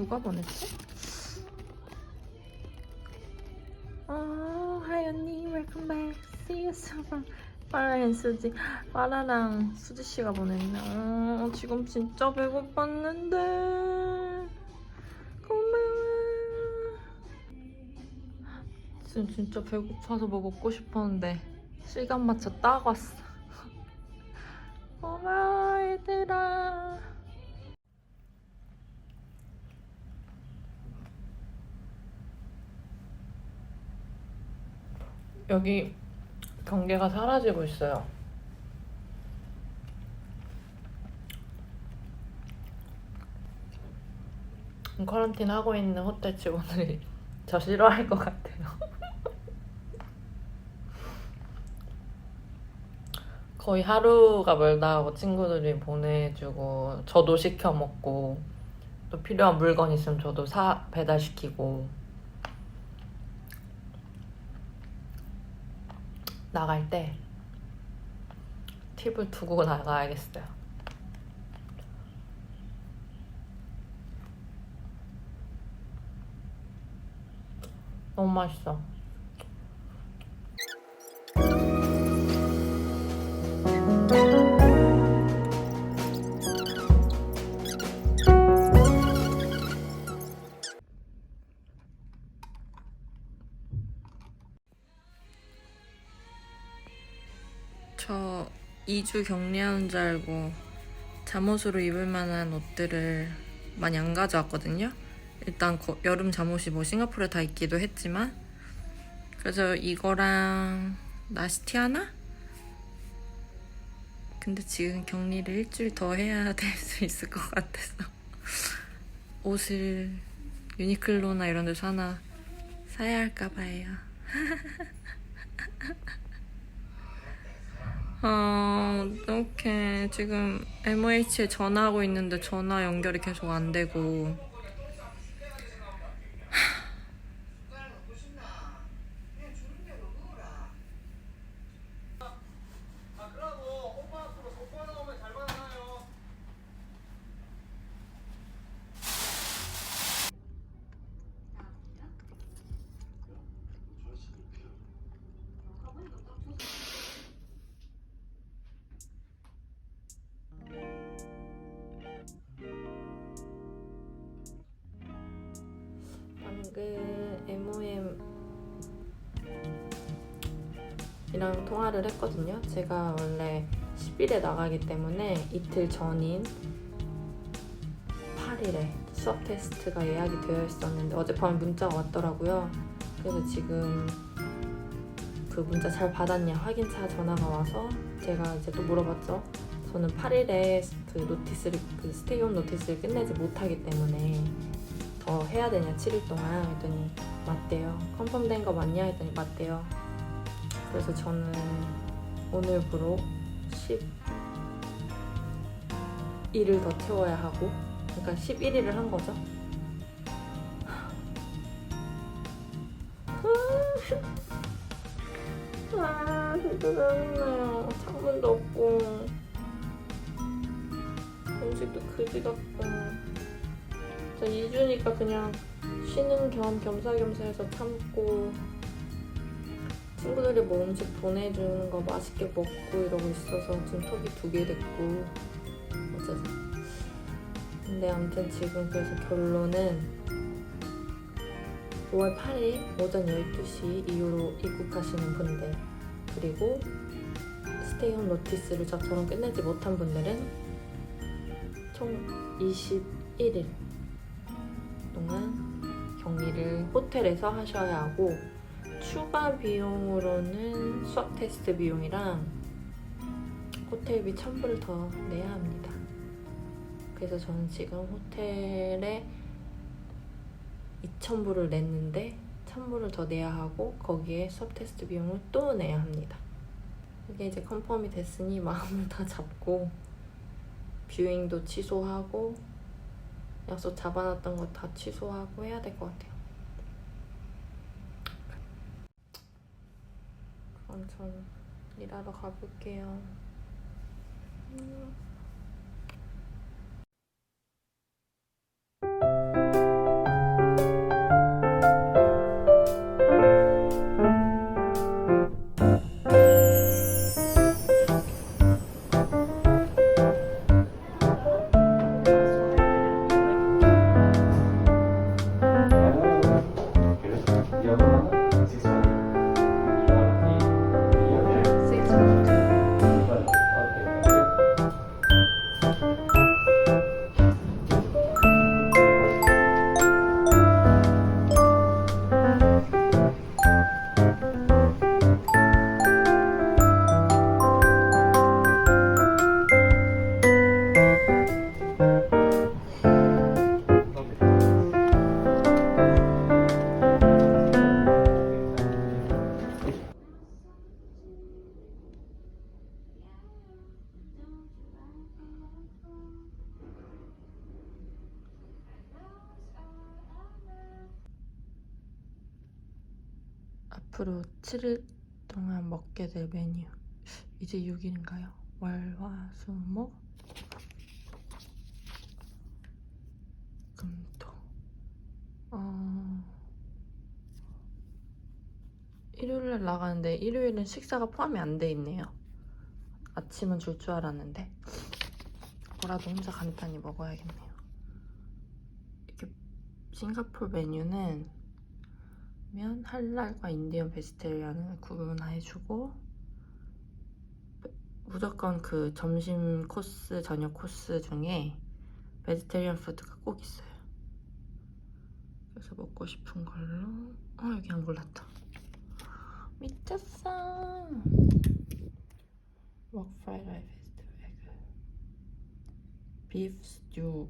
누가 보냈지? 어, 하이 언니, 웰컴 백. See you soon. 파라랑 수지, 파라랑 수지 씨가 보냈네. 어, 지금 진짜 배고팠는데. 지금 진짜 배고파서 뭐 먹고 싶었는데 시간 맞춰 딱 왔어. 고마워 얘들아. 여기 경계가 사라지고 있어요. 쿼런틴 하고 있는 호텔 직원들이 저 싫어할 것 같아요. 거의 하루가 멀다 하고 친구들이 보내주고 저도 시켜 먹고 또 필요한 물건 있으면 저도 사 배달시키고 나갈 때 팁을 두고 나가야겠어요. 너무 맛있어. 저 2주 격리하는 줄 알고 잠옷으로 입을 만한 옷들을 많이 안 가져왔거든요. 일단 거- 여름 잠옷이 뭐 싱가포르에 다 있기도 했지만 그래서 이거랑 나시티 하나? 근데 지금 격리를 일주일 더 해야 될 수 있을 것 같아서 옷을 유니클로나 이런 데서 하나 사야 할까 봐요. 아, 어떡해. 지금 MOH에 전화하고 있는데 전화 연결이 계속 안 되고. 방금 MOM 이랑 통화를 했거든요. 제가 원래 10일에 나가기 때문에 이틀 전인 8일에 수업 테스트가 예약이 되어 있었는데 어젯밤에 문자가 왔더라고요. 그래서 지금 그 문자 잘 받았냐 확인차 전화가 와서 제가 이제 또 물어봤죠. 저는 8일에 그 노티스를 그 스테이홈 노티스를 끝내지 못하기 때문에 더 해야 되냐 7일 동안 했더니 맞대요. 컨펌된 거 맞냐 했더니 맞대요. 그래서 저는 오늘부로 10일을 더 채워야 하고 그러니까 11일을 한 거죠. 아 진짜 짜증나요. 창문도 없고 음식도 그지 같고 저 2주니까 그냥 쉬는 겸 겸사겸사 해서 참고 친구들이 뭐 음식 보내주는 거 맛있게 먹고 이러고 있어서 지금 턱이 두 개 됐고 어쩌죠 근데 아무튼 지금 그래서 결론은 5월 8일 오전 12시 이후로 입국하시는 분들 그리고 스테이홈 노티스를 저처럼 끝내지 못한 분들은 총 21일 동안 격리를 호텔에서 하셔야 하고 추가 비용으로는 수업 테스트 비용이랑 호텔비 1000불을 더 내야 합니다. 그래서 저는 지금 호텔에 2000불을 냈는데 1000불을 더 내야 하고 거기에 수업 테스트 비용을 또 내야 합니다. 이게 이제 컨펌이 됐으니 마음을 다 잡고 뷰잉도 취소하고 약속 잡아놨던 거 다 취소하고 해야 될 것 같아요. 그럼 전 일하러 가볼게요. 음. 앞으로 7일 동안 먹게 될 메뉴. 이제 6일인가요? 월화수목 금토. 어... 일요일날 나가는데 일요일은 식사가 포함이 안 돼 있네요. 아침은 줄 줄 알았는데 뭐라도 혼자 간단히 먹어야겠네요. 이렇게 싱가포르 메뉴는 면 할랄과 인디언 베지테리안을 구분해주고 무조건 그 점심 코스, 저녁 코스 중에 베지테리안 푸드가 꼭 있어요. 그래서 먹고 싶은 걸로 어 여기 안 골랐다. 미쳤어. 웍 프라이드 라이스 베스트 에그 비프 스튜